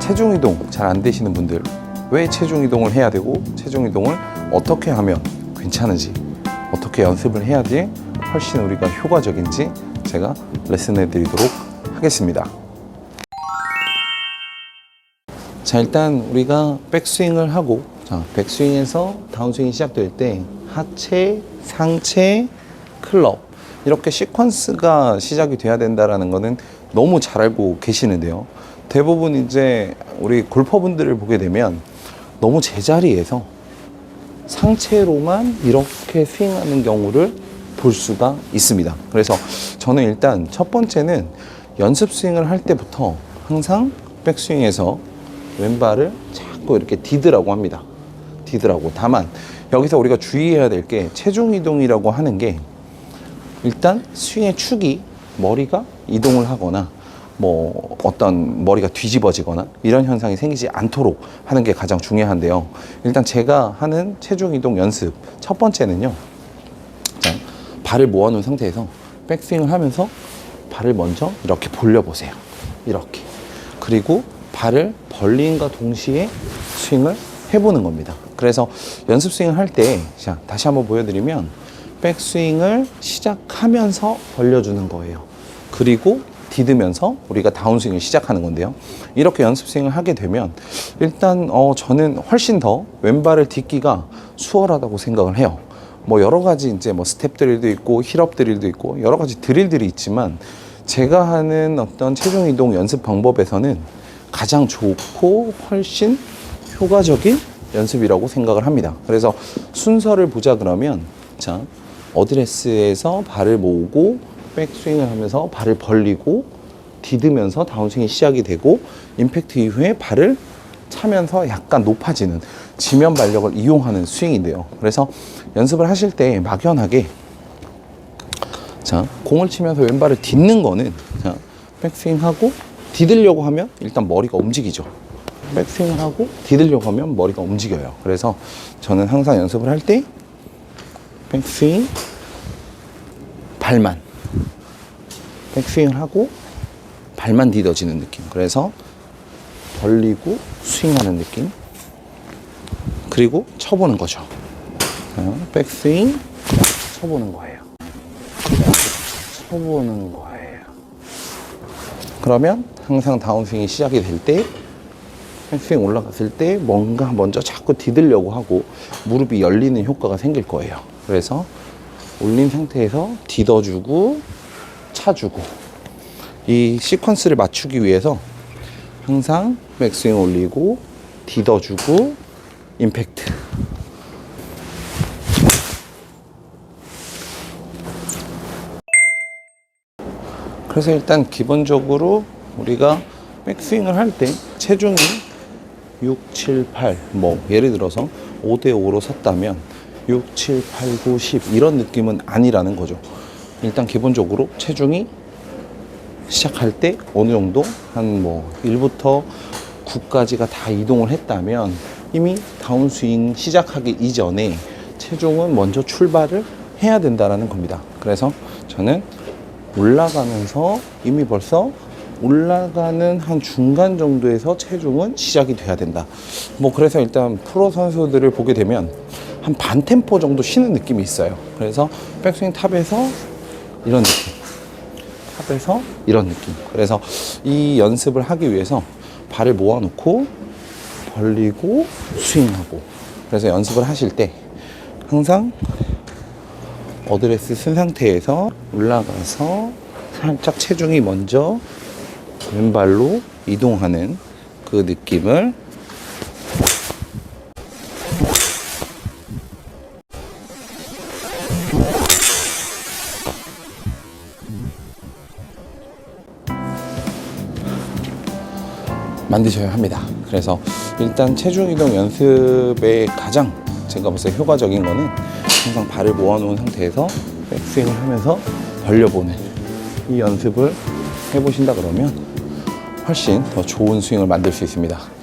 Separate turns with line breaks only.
체중 이동 잘 안 되시는 분들 왜 체중 이동을 해야 되고 체중 이동을 어떻게 하면 괜찮은지 어떻게 연습을 해야지 훨씬 우리가 효과적인지 제가 레슨해 드리도록 하겠습니다. 자 일단 우리가 백스윙을 하고 자 백스윙에서 다운스윙이 시작될 때 하체, 상체, 클럽 이렇게 시퀀스가 시작이 돼야 된다라는 거는 너무 잘 알고 계시는데요. 대부분 이제 우리 골퍼분들을 보게 되면 너무 제자리에서 상체로만 이렇게 스윙하는 경우를 볼 수가 있습니다. 그래서 저는 일단 첫 번째는 연습 스윙을 할 때부터 항상 백스윙에서 왼발을 자꾸 이렇게 디드라고 합니다. 디드라고. 다만 여기서 우리가 주의해야 될 게 체중 이동이라고 하는 게 일단 스윙의 축이 머리가 이동을 하거나 뭐 어떤 머리가 뒤집어지거나 이런 현상이 생기지 않도록 하는 게 가장 중요한데요. 일단 제가 하는 체중 이동 연습 첫 번째는요. 자, 발을 모아놓은 상태에서 백스윙을 하면서 발을 먼저 이렇게 벌려보세요. 이렇게. 그리고 발을 벌림과 동시에 스윙을 해보는 겁니다. 그래서 연습 스윙을 할 때, 자, 다시 한번 보여드리면, 백스윙을 시작하면서 벌려주는 거예요. 그리고 디드면서 우리가 다운스윙을 시작하는 건데요. 이렇게 연습 스윙을 하게 되면, 일단, 어, 저는 훨씬 더 왼발을 딛기가 수월하다고 생각을 해요. 뭐 여러 가지 이제 뭐 스텝 드릴도 있고 힐업 드릴도 있고 여러 가지 드릴들이 있지만 제가 하는 어떤 체중 이동 연습 방법에서는 가장 좋고 훨씬 효과적인 연습이라고 생각을 합니다. 그래서 순서를 보자 그러면 자 어드레스에서 발을 모으고 백스윙을 하면서 발을 벌리고 디드면서 다운스윙이 시작이 되고 임팩트 이후에 발을 차면서 약간 높아지는 지면 발력을 이용하는 스윙인데요. 그래서 연습을 하실 때 막연하게 자 공을 치면서 왼발을 딛는 거는 자 백스윙 하고 디들려고 하면 일단 머리가 움직이죠. 백스윙을 하고 디들려고 하면 머리가 움직여요. 그래서 저는 항상 연습을 할 때 백스윙 발만 백스윙을 하고 발만 디뎌지는 느낌. 그래서 벌리고 스윙하는 느낌. 그리고 쳐보는 거죠. 자, 백스윙 쳐보는 거예요. 쳐보는 거예요. 그러면 항상 다운스윙이 시작이 될 때, 백스윙 올라갔을 때 뭔가 먼저 자꾸 디들려고 하고 무릎이 열리는 효과가 생길 거예요. 그래서 올린 상태에서 디뎌주고 차주고 이 시퀀스를 맞추기 위해서 항상 백스윙 올리고 디뎌주고 임팩트. 그래서 일단 기본적으로 우리가 백스윙을 할 때 체중이 6, 7, 8, 뭐 예를 들어서 5대 5로 섰다면 6, 7, 8, 9, 10 이런 느낌은 아니라는 거죠. 일단 기본적으로 체중이 시작할 때 어느 정도 한 뭐 1부터 9까지가 다 이동을 했다면 이미 다운스윙 시작하기 이전에 체중은 먼저 출발을 해야 된다라는 겁니다. 그래서 저는 올라가면서 이미 벌써 올라가는 한 중간 정도에서 체중은 시작이 돼야 된다. 뭐 그래서 일단 프로 선수들을 보게 되면 한 반 템포 정도 쉬는 느낌이 있어요. 그래서 백스윙 탑에서 이런 느낌. 탑에서 이런 느낌. 그래서 이 연습을 하기 위해서 발을 모아놓고 벌리고 스윙하고. 그래서 연습을 하실 때 항상 어드레스 쓴 상태에서 올라가서 살짝 체중이 먼저 왼발로 이동하는 그 느낌을 만드셔야 합니다. 그래서 일단 체중 이동 연습의 가장 제가 봤을 때 효과적인 거는 항상 발을 모아놓은 상태에서 백스윙을 하면서 벌려보는 이 연습을 해보신다 그러면 훨씬 더 좋은 스윙을 만들 수 있습니다.